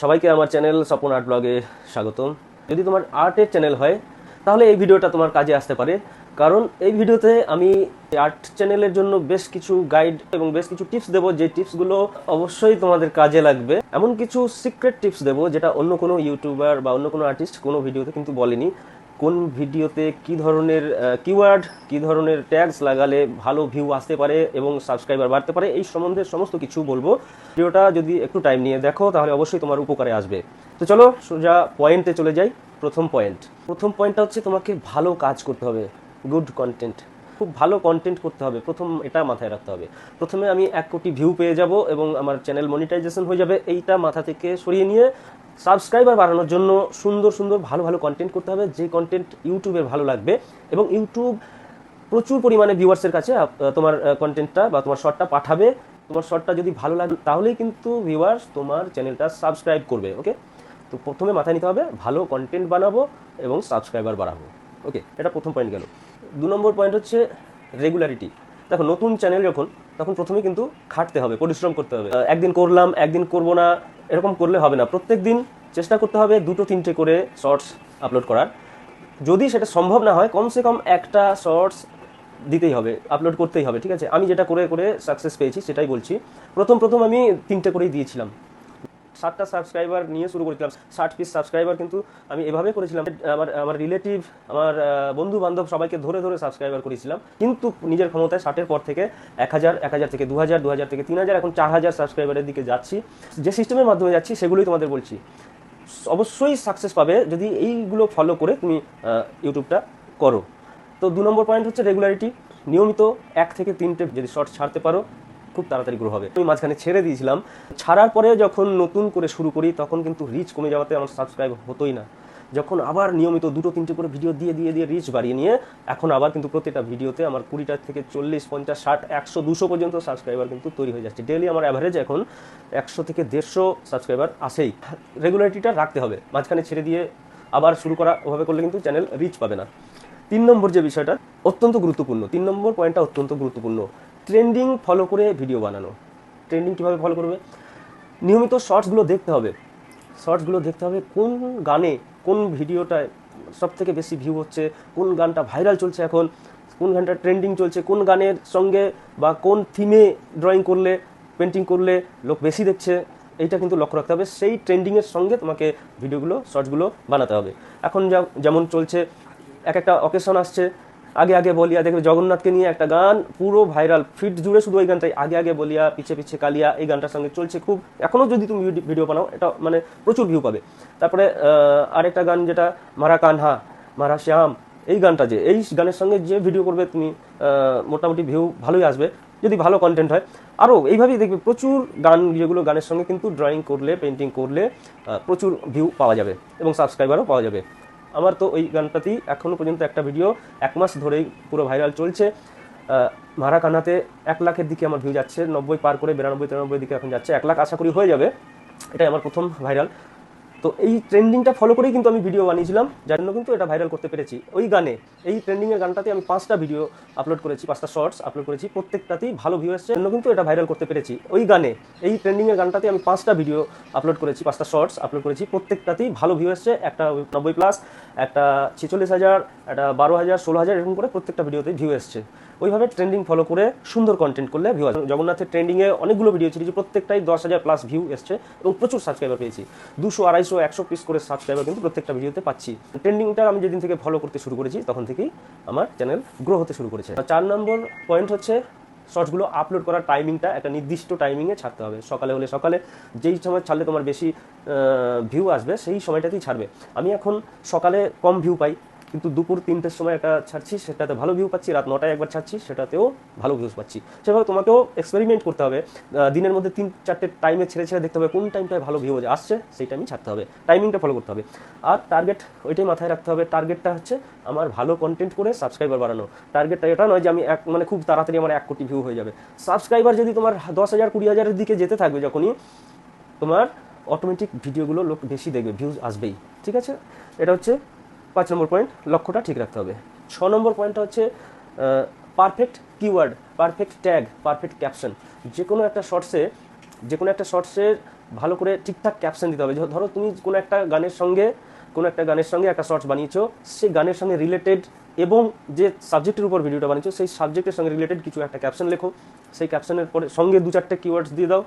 সবাইকে আমার channel Swapan art ব্লগে স্বাগতম। যদি তোমার আর্টের চ্যানেল হয়, তাহলে এই ভিডিওটা তোমার কাজে আসতে পারে। কারণ এই ভিডিওতে আমি আর্ট চ্যানেলের জন্য বেশ কিছু গাইড এবং বেশ কিছু টিপস দেবো। যে টিপসগুলো অবশ্যই তোমাদের কাজে লাগবে। এমন কিছু সিক্রেট টিপস দেবো, যেটা অন্য কোনো ইউটিউবার বা অন্য কোনো আর্টিস্ট কোনো ভিডিওতে কিন্তু বলেনি। কোন ভিডিওতে কি ধরনের কিওয়ার্ড কি ধরনের ট্যাগস লাগালে ভালো ভিউ আসতে পারে এবং সাবস্ক্রাইবার বাড়তে পারে, এই সম্বন্ধে সমস্ত কিছু বলব। ভিডিওটা যদি একটু টাইম নিয়ে দেখো, তাহলে অবশ্যই তোমার উপকারে আসবে। তো চলো সোজা পয়েন্টে চলে যাই, প্রথম পয়েন্ট প্রথম পয়েন্টটা হচ্ছে তোমাকে ভালো কাজ করতে হবে গুড কন্টেন্ট খুব ভালো কন্টেন্ট করতে হবে, প্রথম এটা মাথায় রাখতে হবে। প্রথমে আমি এক কোটি ভিউ পেয়ে যাব এবং আমার চ্যানেল মনিটাইজেশন হয়ে যাবে, এইটা মাথা থেকে সরিয়ে নিয়ে সাবস্ক্রাইবার বাড়ানোর জন্য সুন্দর সুন্দর ভালো ভালো কন্টেন্ট করতে হবে। যে কন্টেন্ট ইউটিউবের ভালো লাগবে এবং ইউটিউব প্রচুর পরিমাণে ভিউয়ার্সের কাছে তোমার কন্টেন্টটা বা তোমার শর্টটা পাঠাবে। তোমার শর্টটা যদি ভালো লাগে, তাহলেই কিন্তু ভিউয়ার্স তোমার চ্যানেলটা সাবস্ক্রাইব করবে ওকে তো প্রথমে মাথায় নিতে হবে, ভালো কন্টেন্ট বানাবো এবং সাবস্ক্রাইবার বাড়াবো ওকে এটা প্রথম পয়েন্ট গেল। দু নম্বর পয়েন্ট হচ্ছে রেগুলারিটি দেখো, নতুন চ্যানেল যখন, তখন প্রথমে কিন্তু খাটতে হবে, পরিশ্রম করতে হবে। একদিন করলাম, একদিন করব না এরকম করলে হবে না। প্রত্যেক দিন চেষ্টা করতে হবে দুটো, তিনটে করে শর্টস আপলোড করার। যদি সেটা সম্ভব না হয়, কমসে কম একটা শর্টস দিতেই হবে, আপলোড করতেই হবে, ঠিক আছে? আমি যেটা করে করে সাকসেস পেয়েছি সেটাই বলছি। প্রথম প্রথম আমি তিনটে করেই দিয়েছিলাম। ষাটটা সাবস্ক্রাইবার নিয়ে শুরু করেছিলাম। ষাট পিস সাবস্ক্রাইবার কিন্তু আমি এভাবে করেছিলাম। আমার আমার রিলেটিভ আমার বন্ধু বান্ধব সবাইকে ধরে ধরে সাবস্ক্রাইবার করেছিলাম। কিন্তু নিজের ক্ষমতায় ষাটের পর থেকে এক হাজার এক হাজার থেকে দু হাজার দু হাজার থেকে তিন হাজার, এখন চার হাজার সাবস্ক্রাইবারের দিকে যাচ্ছি। যে সিস্টেমের মাধ্যমে যাচ্ছি, সেগুলোই তোমাদের বলছি। অবশ্যই সাকসেস পাবে যদি এইগুলো ফলো করে তুমি ইউটিউবটা করো। তো দু নম্বর পয়েন্ট হচ্ছে রেগুলারিটি নিয়মিত এক থেকে তিনটে যদি শর্ট ছাড়তে পারো খুব তাড়াতাড়ি গ্রো হবে। আমি মাঝখানে ছেড়ে দিয়েছিলাম। ছাড়ার পরে যখন নতুন করে শুরু করি, তখন কিন্তু রিচ কমে যাওয়াতে আমার সাবস্ক্রাইব হতোই না। যখন আবার নিয়মিত দুটো, তিনটে করে ভিডিও দিয়ে দিয়ে দিয়ে রিচ বাড়িয়ে নিয়ে, এখন আবার কিন্তু প্রতিটা ভিডিওতে আমার কুড়িটা থেকে চল্লিশ, পঞ্চাশ, ষাট, একশো, দুশো পর্যন্ত সাবস্ক্রাইবার কিন্তু তৈরি হয়ে যাচ্ছে। ডেলি আমার অ্যাভারেজ এখন একশো থেকে দেড়শো সাবস্ক্রাইবার আসেই রেগুলারিটিটা রাখতে হবে। মাঝখানে ছেড়ে দিয়ে আবার শুরু করা, ওভাবে করলে কিন্তু চ্যানেল রিচ পাবে না। তিন নম্বর যে বিষয়টা, অত্যন্ত গুরুত্বপূর্ণ। তিন নম্বর পয়েন্টটা অত্যন্ত গুরুত্বপূর্ণ। ট্রেন্ডিং ফলো করে ভিডিও বানানো। ট্রেন্ডিং কীভাবে ফলো করবে? নিয়মিত শর্টসগুলো দেখতে হবে। শর্টসগুলো দেখতে হবে কোন গানে কোন ভিডিওটায় সব থেকে বেশি ভিউ হচ্ছে, কোন গানটা ভাইরাল চলছে এখন, কোন গানটা ট্রেন্ডিং চলছে, কোন গানের সঙ্গে বা কোন থিমে ড্রয়িং করলে পেন্টিং করলে লোক বেশি দেখছে, এইটা কিন্তু লক্ষ্য রাখতে হবে। সেই ট্রেন্ডিংয়ের সঙ্গে তোমাকে ভিডিওগুলো, শর্টসগুলো বানাতে হবে। এখন যেমন চলছে, এক একটা অকেশন আসছে আগে আগে বলিয়া দেখবে জগন্নাথকে নিয়ে একটা গান পুরো ভাইরাল, ফিট জুড়ে শুধু ওই গানটাই। আগে আগে বলিয়া, পিছে পিছে কালিয়া, এই গানটার সঙ্গে চলছে খুব। এখনও যদি তুমি ভিডিও বানাও, এটা মানে প্রচুর ভিউ পাবে। তারপরে আরেকটা গান যেটা, মারা কানহা, মারা শ্যাম, এই গানটা যে, এই গানের সঙ্গে যে ভিডিও করবে তুমি মোটামুটি ভিউ ভালোই আসবে। যদি ভালো কন্টেন্ট হয় আরও এইভাবেই দেখবে প্রচুর গান, যেগুলো গানের সঙ্গে কিন্তু ড্রয়িং করলে পেন্টিং করলে প্রচুর ভিউ পাওয়া যাবে এবং সাবস্ক্রাইবারও পাওয়া যাবে। আমার তো ওই গানটাতেই এখনও পর্যন্ত একটা ভিডিও, এক মাস ধরেই পুরো ভাইরাল চলছে। মারা কান্নাতে এক লাখের দিকে আমার ভিউ যাচ্ছে, নব্বই পার করে বিরানব্বই তিরানব্বই দিকে এখন যাচ্ছে, এক লাখ আশা করি হয়ে যাবে। এটাই আমার প্রথম ভাইরাল তো এই ট্রেন্ডিংটা ফলো করেই কিন্তু আমি ভিডিও বানিয়েছিলাম, যার জন্য কিন্তু এটা ভাইরাল করতে পেরেছি। ওই গানে, এই ট্রেন্ডিংয়ের গানটাতে আমি পাঁচটা ভিডিও আপলোড করেছি, পাঁচটা শর্টস আপলোড করেছি, প্রত্যেকটাতেই ভালো ভিউ এসছে জন্য কিন্তু এটা ভাইরাল করতে পেরেছি। ওই গানে, এই ট্রেন্ডিংয়ের গানটাতে আমি পাঁচটা ভিডিও আপলোড করেছি, পাঁচটা শর্টস আপলোড করেছি, প্রত্যেকটাতেই ভালো ভিউ এসছে, একটা নব্বই প্লাস একটা ছেচল্লিশ হাজার, একটা বারো হাজার, ষোলো হাজার, এরকম করে প্রত্যেকটা ভিডিওতেই ভিউ এসছে। ওইভাবে ট্রেন্ডিং ফলো করে সুন্দর কন্টেন্ট করলে ভিউ আসবে। জগন্নাথের ট্রেন্ডিংয়ে অনেকগুলো ভিডিও ছিল যে প্রত্যেকটাই দশ হাজার প্লাস ভিউ এসছে এবং প্রচুর সাবস্ক্রাইবার পেয়েছি। দুশো, আড়াইশো, একশো পিস করে সাবস্ক্রাইবার কিন্তু প্রত্যেকটা ভিডিওতে পাচ্ছি। ট্রেন্ডিংটা আমি যেদিন থেকে ফলো করতে শুরু করেছি, তখন থেকেই আমার চ্যানেল গ্রো হতে শুরু করেছে। চার নম্বর পয়েন্ট হচ্ছে শর্টসগুলো আপলোড করার টাইমিংটা একটা নির্দিষ্ট টাইমিংয়ে ছাড়তে হবে। সকালে হলে সকালে যেই সময় ছাড়লে তোমার বেশি ভিউ আসবে, সেই সময়টাতেই ছাড়বে। আমি এখন সকালে কম ভিউ পাই। কিন্তু দুপুর তিনটের সময় একটা ছাড়ছি, সেটাতে ভালো ভিউ পাচ্ছি, রাত নটায় একবার ছাড়ছি, সেটাতেও ভালো ভিউজ পাচ্ছি। সেভাবে তোমাকেও এক্সপেরিমেন্ট করতে হবে। দিনের মধ্যে তিন, চারটে টাইমে ছেড়ে ছেড়ে দেখতে হবে কোন টাইমটায় ভালো ভিউ আসছে, সেই টাইমই ছাড়তে হবে। টাইমিংটা ফলো করতে হবে। আর টার্গেট ওইটাই মাথায় রাখতে হবে। টার্গেটটা হচ্ছে আমার ভালো কন্টেন্ট করে সাবস্ক্রাইবার বাড়ানো। টার্গেটটা এটা নয় যে আমি এক মানে খুব তাড়াতাড়ি আমার এক কোটি ভিউ হয়ে যাবে। সাবস্ক্রাইবার যদি তোমার দশ হাজার, কুড়ি হাজারের দিকে যেতে থাকবে যখনই, তোমার অটোমেটিক ভিডিওগুলো লোক বেশি দেখবে ভিউজ আসবেই। ঠিক আছে? এটা হচ্ছে পাঁচ নম্বর পয়েন্ট লক্ষ্যটা ঠিক রাখতে হবে। ছ নম্বর পয়েন্টটা হচ্ছে perfect keyword perfect tag perfect caption যে কোনো একটা শর্টসে যে কোনো একটা শর্টসের ভালো করে ঠিকঠাক ক্যাপশন দিতে হবে। ধরো তুমি কোনো একটা গানের সঙ্গে, কোনো একটা গানের সঙ্গে একটা শর্টস বানিয়েছো, সেই গানের সঙ্গে রিলেটেড এবং যে সাবজেক্টের উপর ভিডিওটা বানিয়েছো, সেই সাবজেক্টের সঙ্গে রিলেটেড কিছু একটা ক্যাপশন লেখো। সেই ক্যাপশনের পরে সঙ্গে দু চারটে কিওয়ার্ডস দিয়ে দাও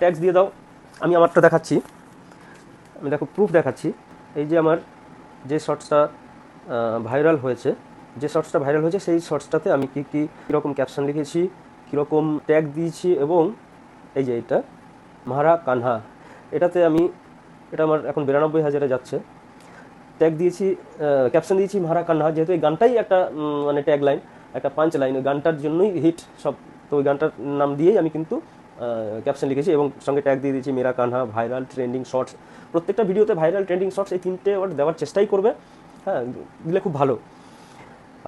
ট্যাক্স দিয়ে দাও। আমি আমারটা দেখাচ্ছি। আমি দেখো প্রুফ দেখাচ্ছি। এই যে আমার যে শর্টসটা ভাইরাল হয়েছে, যে শর্টসটা ভাইরাল হয়েছে, সেই শর্টসটাতে আমি কী কী, কীরকম ক্যাপশন লিখেছি, কীরকম ট্যাগ দিয়েছি এবং এই যে এটা, মাহারা কানহা, এটাতে আমি, এটা আমার এখন বিরানব্বই হাজারে যাচ্ছে। ট্যাগ দিয়েছি ক্যাপশন দিয়েছি মাহারা কান্না যেহেতু এই গানটাই একটা মানে ট্যাগ লাইন একটা পাঞ্চ লাইন ওই গানটার জন্যই হিট সব, তো ওই গানটার নাম দিয়েই আমি কিন্তু ক্যাপশন লিখেছি এবং সঙ্গে ট্যাগ দিয়ে দিয়েছি Mera Kanha viral trending shorts প্রত্যেকটা ভিডিওতে ভাইরাল ট্রেন্ডিং শর্টস এই তিনটে ওয়ার্ড দেওয়ার চেষ্টাই করবে। হ্যাঁ দিলে খুব ভালো।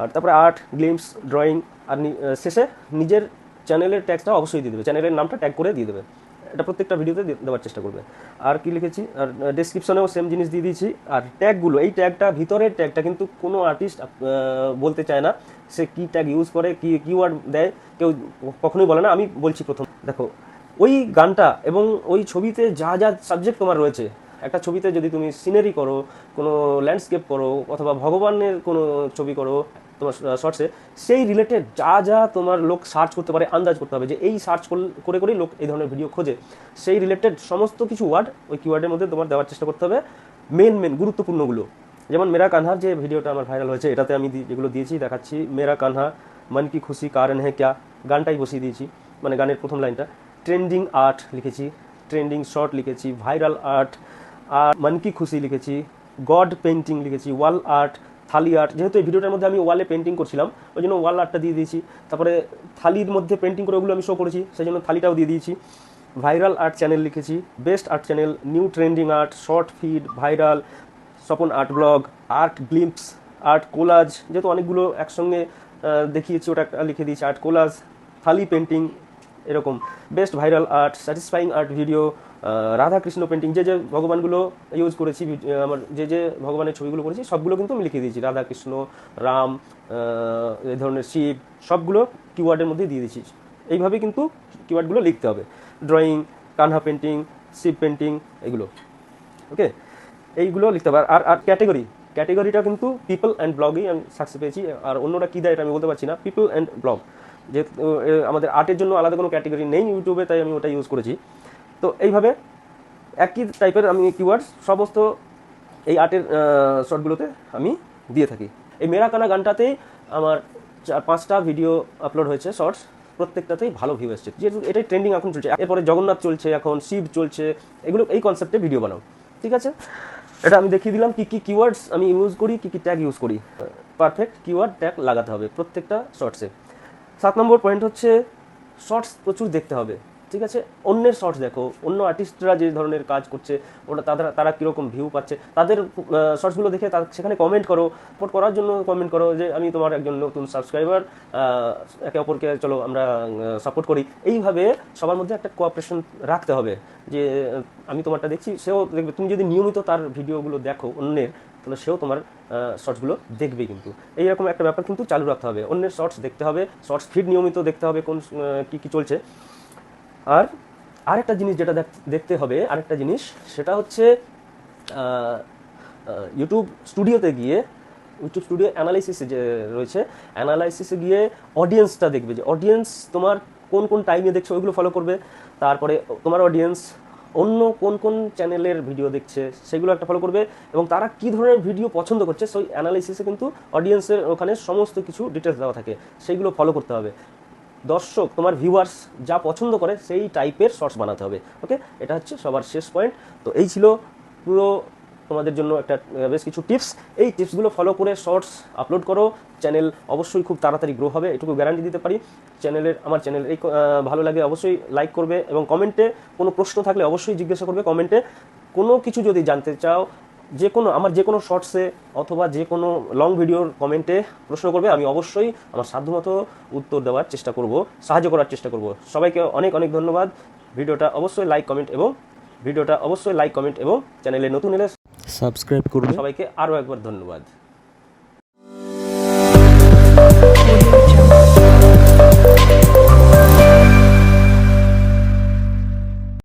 আর তারপরে আর্ট গ্লিমস ড্রয়িং আর শেষে নিজের চ্যানেলের ট্যাগটা অবশ্যই দিয়ে দেবে। চ্যানেলের নামটা ট্যাগ করে দিয়ে দেবে। এটা প্রত্যেকটা ভিডিওতে দেওয়ার চেষ্টা করবে। আর কি লিখেছি? আর ডেসক্রিপশনেও সেম জিনিস দিয়ে দিয়েছি। আর ট্যাগগুলো এই ট্যাগটা ভিতরের ট্যাগটা কিন্তু কোনো আর্টিস্ট বলতে চায় না। সে কি ট্যাগ ইউজ করে, কি কিওয়ার্ড দেয়, কেউ কখনোই বলে না। আমি বলছি প্রথম। দেখো, ওই গানটা এবং ওই ছবিতে যা যা সাবজেক্ট তোমার রয়েছে, একটা ছবিতে যদি তুমি সিনারি করো, কোনো ল্যান্ডস্কেপ করো, অথবা ভগবানের কোনো ছবি করো তোমার শর্টসে সেই রিলেটেড যা যা তোমার লোক সার্চ করতে পারে, আন্দাজ করতে হবে যে এই সার্চ করে করেই লোক এই ধরনের ভিডিও খোঁজে। সেই রিলেটেড সমস্ত কিছু ওয়ার্ড ওই কিওয়ার্ডের মধ্যে তোমার দেওয়ার চেষ্টা করতে হবে। মেন মেন গুরুত্বপূর্ণগুলো। যেমন মেরা কানহার যে ভিডিওটা আমার ভাইরাল হয়েছে, এটাতে আমি যেগুলো দিয়েছি, দেখাচ্ছি। মেরা কানহা, মন কি খুশি, কারণ হ্যাঁ ক্যা, গানটাই বসিয়ে দিয়েছি মানে গানের প্রথম লাইনটা ট্রেন্ডিং আর্ট লিখেছি ট্রেন্ডিং শর্ট লিখেছি ভাইরাল আর্ট আর মন কি খুশি লিখেছি গড পেন্টিং লিখেছি ওয়াল আর্ট থালি আর্ট যেহেতু এই ভিডিওটার মধ্যে আমি ওয়ালে পেন্টিং করছিলাম, ওই জন্য ওয়াল আর্টটা দিয়ে দিয়েছি। তারপরে থালির মধ্যে পেন্টিং করে ওগুলো আমি শো করেছি, সেই জন্য থালিটাও দিয়ে দিয়েছি। ভাইরাল আর্ট চ্যানেল লিখেছি best art channel new trending art short feed viral Swapan art blog art glimpse art collage যেহেতু অনেকগুলো একসঙ্গে দেখিয়েছি, ওটা একটা লিখে দিয়েছি আর্ট কোলাজ থালি পেন্টিং এরকম। Best viral art satisfying art video Radhakrishna painting যে যে ভগবানগুলো ইউজ করেছি আমার যে যে ভগবানের ছবিগুলো করেছি সবগুলো কিন্তু আমি লিখে দিয়েছি। রাধাকৃষ্ণ রাম আহ, এই ধরনের শিব সবগুলো কিওয়ার্ডের মধ্যে দিয়ে দিয়েছি। এইভাবে কিন্তু কিওয়ার্ডগুলো লিখতে হবে। Drawing Kanha painting Shiv painting এগুলো। ওকে এইগুলো লিখতে হবে। আর- আর ক্যাটেগরি ক্যাটেগরিটা কিন্তু পিপল অ্যান্ড ব্লগেই আমি সাকসেস পেয়েছি। আর অন্যটা কী দেয় এটা আমি বলতে পারছি না। পিপল অ্যান্ড ব্লগ যেহেতু আমাদের আর্টের জন্য আলাদা কোনো ক্যাটেগরি নেই ইউটিউবে তাই আমি ওটা ইউজ করেছি। তো এইভাবে একই টাইপের আমি কিওয়ার্ডস সমস্ত এই আর্টের শর্টগুলোতে আমি দিয়ে থাকি। এই মেরা কানা গানটাতেই আমার চার, পাঁচটা ভিডিও আপলোড হয়েছে শর্টস প্রত্যেকটাতেই ভালো ভিউ এসছে। যেহেতু এটাই ট্রেন্ডিং এখন চলছে। এরপরে জগন্নাথ চলছে এখন, শিব চলছে, এগুলো এই কনসেপ্টে ভিডিও বানাও। ঠিক আছে? এটা আমি দেখিয়ে দিলাম কী কী কিওয়ার্ডস আমি ইউজ করি, কী কী ট্যাগ ইউজ করি। পারফেক্ট কিওয়ার্ড ট্যাগ লাগাতে হবে প্রত্যেকটা শর্টসে সাত নম্বর পয়েন্ট হচ্ছে শর্টস প্রচুর দেখতে হবে। ঠিক আছে? অন্যের শর্টস দেখো। অন্য আর্টিস্টরা যে ধরনের কাজ করছে ওটা তাদের, তারা কীরকম ভিউ পাচ্ছে, তাদের শর্টসগুলো দেখে সেখানে কমেন্ট করো। সাপোর্ট করার জন্য কমেন্ট করো যে, আমি তোমার একজন নতুন সাবস্ক্রাইবার একে অপরকে চলো আমরা সাপোর্ট করি। এইভাবে সবার মধ্যে একটা কোঅপারেশন রাখতে হবে যে আমি তোমারটা দেখছি। সেও দেখবে, তুমি যদি নিয়মিত তার ভিডিওগুলো দেখো অন্যের, তাহলে সেও তোমার শর্টসগুলো দেখবে কিন্তু। এইরকম একটা ব্যাপার কিন্তু চালু রাখতে হবে। অন্যের শর্টস দেখতে হবে শর্টস ফিড নিয়মিত দেখতে হবে কোন কি কি চলছে। আর আরেকটা জিনিস যেটা দেখ- দেখতে হবে, আরেকটা জিনিস, সেটা হচ্ছে ইউটিউব স্টুডিওতে গিয়ে ইউটিউব স্টুডিও অ্যানালাইসিসে যে রয়েছে অ্যানালাইসিসে গিয়ে অডিয়েন্সটা দেখবে যে অডিয়েন্স তোমার কোন কোন টাইমে দেখছে, ওইগুলো ফলো করবে। তারপরে তোমার অডিয়েন্স অন্য কোন কোন চ্যানেলের ভিডিও দেখছে, সেগুলো একটা ফলো করবে এবং তারা কি ধরনের ভিডিও পছন্দ করছে, সেই অ্যানালাইসিসে কিন্তু অডিয়েন্সের ওখানে সমস্ত কিছু ডিটেলস দেওয়া থাকে, সেইগুলো ফলো করতে হবে। দর্শক, তোমার ভিউয়ার্স যা পছন্দ করে সেই টাইপের শর্টস বানাতে হবে ওকে এটা হচ্ছে সবার শেষ পয়েন্ট তো এই ছিল পুরো তোমাদের জন্য একটা বেশ কিছু টিপস এই টিপসগুলো ফলো করে শর্টস আপলোড করো। চ্যানেল অবশ্যই খুব তাড়াতাড়ি গ্রো হবে, এটুকু গ্যারান্টি দিতে পারি। চ্যানেলের আমার চ্যানেল এই ভালো লাগে অবশ্যই লাইক করবে এবং কমেন্টে কোনো প্রশ্ন থাকলে অবশ্যই জিজ্ঞাসা করবে কমেন্টে কোনো কিছু যদি জানতে চাও যে কোনো আমার যে কোনো শর্টসে অথবা যে কোনো লং ভিডিওর কমেন্টে প্রশ্ন করবে আমি অবশ্যই আমার সাধ্যমতো উত্তর দেওয়ার চেষ্টা করব সাহায্য করার চেষ্টা করব। সবাইকে অনেক অনেক ধন্যবাদ। ভিডিওটা অবশ্যই লাইক কমেন্ট এবং ভিডিওটা অবশ্যই লাইক কমেন্ট এবং চ্যানেলে নতুন এলে সাবস্ক্রাইব করুন। সবাইকে আরও একবার ধন্যবাদ।